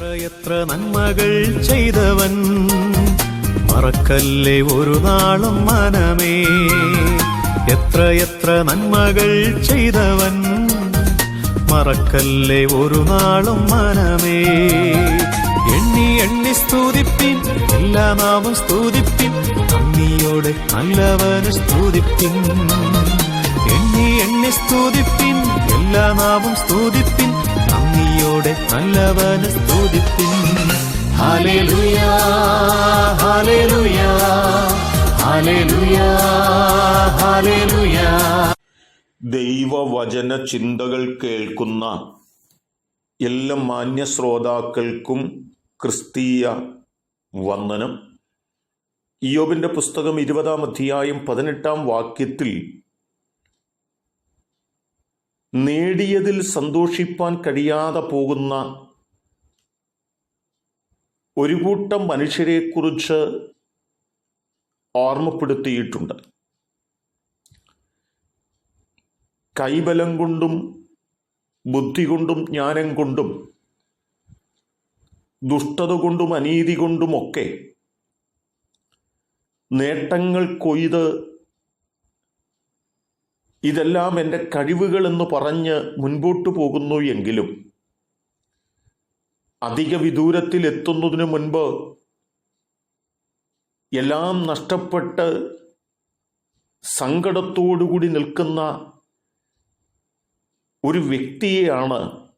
എത്രയെത്ര നന്മകൾ ചെയ്തവൻ. മറക്കല്ലേ ഒരു നാളും മനമേ. എത്രയെത്ര നന്മകൾ ചെയ്തവൻ. മറക്കല്ലേ ഒരു നാളും മനമേ. എണ്ണി എണ്ണി സ്തുതിപ്പിൻ എല്ലാ നാമം സ്തുതിപ്പിൻ. നന്ദിയോടെ നല്ലവന് സ്തുതിപ്പിൻ. എണ്ണി എണ്ണി സ്തുതിപ്പിൻ എല്ലാ നാമം സ്തുതിപ്പിൻ. നന്ദിയോടെ നല്ലവന് സ്തുതിപ്പിൻ. ദൈവവചന ചിന്തകൾ കേൾക്കുന്ന എല്ലാ മാന്യ ശ്രോതാക്കൾക്കും ക്രിസ്തീയ വന്ദനം. ഇയോബിന്റെ പുസ്തകം ഇരുപതാം അധ്യായം പതിനെട്ടാം വാക്യത്തിൽ നേടിയതിൽ സന്തോഷിപ്പാൻ കഴിയാതെ പോകുന്ന ഒരു കൂട്ടം മനുഷ്യരെക്കുറിച്ച് ഓർമ്മപ്പെടുത്തിയിട്ടുണ്ട്. കൈബലം കൊണ്ടും ബുദ്ധി കൊണ്ടും ജ്ഞാനം കൊണ്ടും ദുഷ്ടത കൊണ്ടും അനീതി കൊണ്ടുമൊക്കെ നേട്ടങ്ങൾ കൊയ്ത് ഇതെല്ലാം എന്റെ കഴിവുകളെന്ന് പറഞ്ഞ് മുൻപോട്ട് പോകുന്നു എങ്കിലും അധിക വിദൂരത്തിൽ എത്തുന്നതിനു മുൻപ് എല്ലാം നഷ്ടപ്പെട്ട് സങ്കടത്തോടുകൂടി നിൽക്കുന്ന ഒരു വ്യക്തിയെയാണ്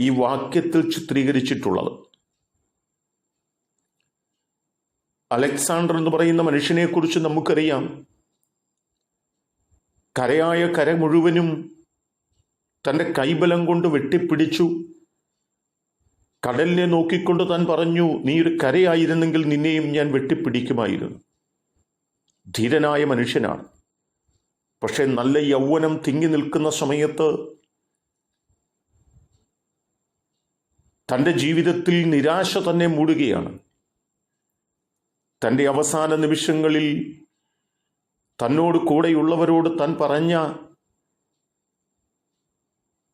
ഈ വാക്യത്തിൽ ചിത്രീകരിച്ചിട്ടുള്ളത്. അലക്സാണ്ടർ എന്ന് പറയുന്ന മനുഷ്യനെക്കുറിച്ച് നമുക്കറിയാം. കരയായ കര മുഴുവനും തന്റെ കൈബലം കൊണ്ട് വെട്ടിപ്പിടിച്ചു. കടലിനെ നോക്കിക്കൊണ്ട് താൻ പറഞ്ഞു നീ ഒരു കരയായിരുന്നെങ്കിൽ നിന്നെയും ഞാൻ വെട്ടിപ്പിടിക്കുമായിരുന്നു. ധീരനായ മനുഷ്യനാണ്. പക്ഷെ നല്ല യൗവനം തിങ്ങി നിൽക്കുന്ന സമയത്ത് തന്റെ ജീവിതത്തിൽ നിരാശ തന്നെ മൂടുകയാണ്. തന്റെ അവസാന നിമിഷങ്ങളിൽ തന്നോട് കൂടെയുള്ളവരോട് തൻ പറഞ്ഞ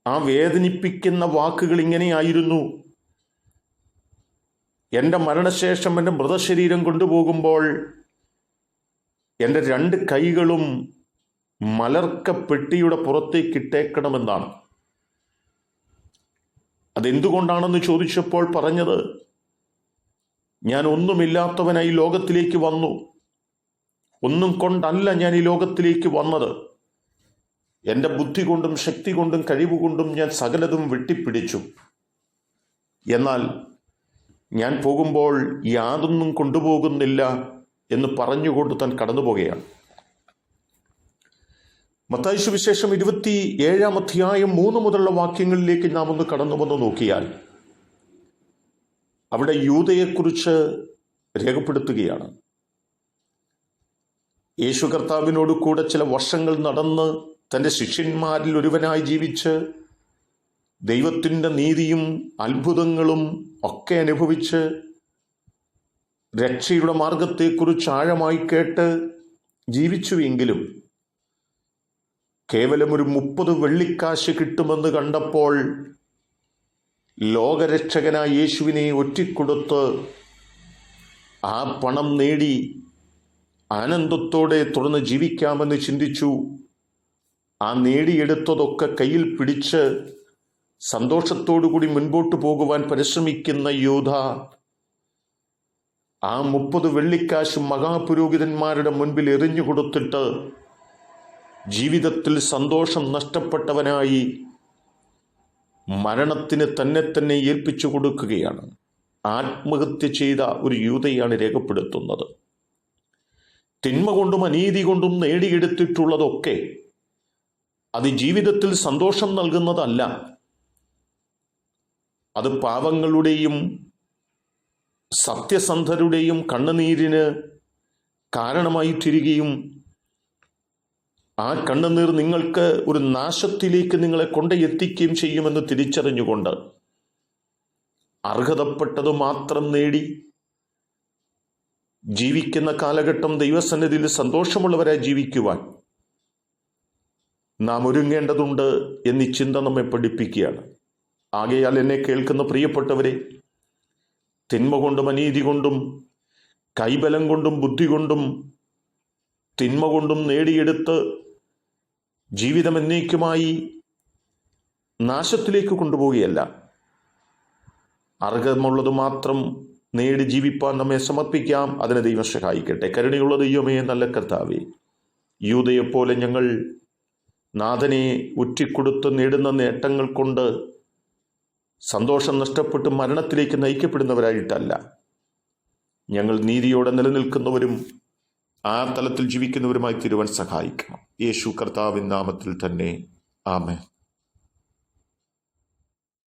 ആ വേദനിപ്പിക്കുന്ന വാക്കുകൾ ഇങ്ങനെയായിരുന്നു. എന്റെ മരണശേഷം എന്റെ മൃതശരീരം കൊണ്ടുപോകുമ്പോൾ എന്റെ രണ്ട് കൈകളും മലർക്ക പെട്ടിയുടെ പുറത്തേക്ക് ഇട്ടേക്കണമെന്നാണ്. അതെന്തുകൊണ്ടാണെന്ന് ചോദിച്ചപ്പോൾ പറഞ്ഞത് ഞാൻ ഒന്നുമില്ലാത്തവനായി ലോകത്തിലേക്ക് വന്നു. ഒന്നും കൊണ്ടല്ല ഞാൻ ഈ ലോകത്തിലേക്ക് വന്നത്. എന്റെ ബുദ്ധി കൊണ്ടും ശക്തി കൊണ്ടും കഴിവ് കൊണ്ടും ഞാൻ സകലതും വെട്ടിപ്പിടിച്ചു. എന്നാൽ ഞാൻ പോകുമ്പോൾ യാതൊന്നും കൊണ്ടുപോകുന്നില്ല എന്ന് പറഞ്ഞുകൊണ്ട് താൻ കടന്നു പോകുകയാണ് മത്തായി സുവിശേഷം ഇരുപത്തി ഏഴാം അധ്യായം മൂന്ന് മുതലുള്ള വാക്യങ്ങളിലേക്ക് നാം ഒന്ന് കടന്നു വന്ന് നോക്കിയാൽ അവിടെ യൂതയെക്കുറിച്ച് രേഖപ്പെടുത്തുകയാണ്. യേശു കർത്താവിനോട് കൂടെ ചില വർഷങ്ങൾ നടന്ന് തന്റെ ശിഷ്യന്മാരിൽ ഒരുവനായി ജീവിച്ച് ദൈവത്തിന്റെ നീതിയും അത്ഭുതങ്ങളും ഒക്കെ അനുഭവിച്ച് രക്ഷയുടെ മാർഗത്തെക്കുറിച്ച് ആഴമായി കേട്ട് ജീവിച്ചുവെങ്കിലും കേവലം ഒരു മുപ്പത് വെള്ളിക്കാശ് കിട്ടുമെന്ന് കണ്ടപ്പോൾ ലോകരക്ഷകനായ യേശുവിനെ ഒറ്റിക്കൊടുത്ത് ആ പണം നേടി ആനന്ദത്തോടെ തുടർന്ന് ജീവിക്കാമെന്ന് ചിന്തിച്ചു. ആ നേടിയെടുത്തതൊക്കെ കയ്യിൽ പിടിച്ച് സന്തോഷത്തോടുകൂടി മുൻപോട്ട് പോകുവാൻ പരിശ്രമിക്കുന്ന യോധ ആ മുപ്പത് വെള്ളിക്കാശ് മഹാപുരോഹിതന്മാരുടെ മുൻപിൽ എറിഞ്ഞു കൊടുത്തിട്ട് ജീവിതത്തിൽ സന്തോഷം നഷ്ടപ്പെട്ടവനായി മരണത്തിന് തന്നെ തന്നെ ഏൽപ്പിച്ചു കൊടുക്കുകയാണ്. ആത്മഹത്യ ചെയ്ത ഒരു യൂതയാണ് രേഖപ്പെടുത്തുന്നത്. തിന്മ കൊണ്ടും അനീതി കൊണ്ടും നേടിയെടുത്തിട്ടുള്ളതൊക്കെ അത് ജീവിതത്തിൽ സന്തോഷം നൽകുന്നതല്ല. അത് പാവങ്ങളുടെയും സത്യസന്ധരുടെയും കണ്ണുനീരിന് കാരണമായി തീരുകയും ആ കണ്ണുനീർ നിങ്ങൾക്ക് ഒരു നാശത്തിലേക്ക് നിങ്ങളെ കൊണ്ടെത്തിക്കുകയും ചെയ്യുമെന്ന് തിരിച്ചറിഞ്ഞുകൊണ്ട് അർഹതപ്പെട്ടത് മാത്രം നേടി ജീവിക്കുന്ന കാലഘട്ടം ദൈവസന്നിധിയിൽ സന്തോഷമുള്ളവരായി ജീവിക്കുവാൻ നാം ഒരുങ്ങേണ്ടതുണ്ട് എന്നീ ചിന്ത നമ്മെ പഠിപ്പിക്കുകയാണ്. ആകയാൽ എന്നെ കേൾക്കുന്ന പ്രിയപ്പെട്ടവരെ തിന്മ കൊണ്ടും അനീതി കൊണ്ടും കൈബലം കൊണ്ടും ബുദ്ധി കൊണ്ടും തിന്മ കൊണ്ടും നേടിയെടുത്ത് ജീവിതം എന്നേക്കുമായി നാശത്തിലേക്ക് കൊണ്ടുപോവുകയല്ല. അർഹമുള്ളത് മാത്രം നേടി ജീവിപ്പാൻ നമ്മെ സമർപ്പിക്കാം. അതിനെ ദൈവം സഹായിക്കട്ടെ. കരുണയുള്ള ദൈവമേ നല്ല കർത്താവേ. യൂതയെപ്പോലെ ഞങ്ങൾ നാഥനെ ഉറ്റിക്കൊടുത്ത് നേടുന്ന നേട്ടങ്ങൾ കൊണ്ട് സന്തോഷം നഷ്ടപ്പെട്ട് മരണത്തിലേക്ക് നയിക്കപ്പെടുന്നവരായിട്ടല്ല. ഞങ്ങൾ നീതിയോടെ നിലനിൽക്കുന്നവരും ആ തലത്തിൽ ജീവിക്കുന്നവരുമായി തീരുവാൻ സഹായിക്കണം. യേശു കർത്താവിൻ നാമത്തിൽ തന്നെ. ആമേൻ.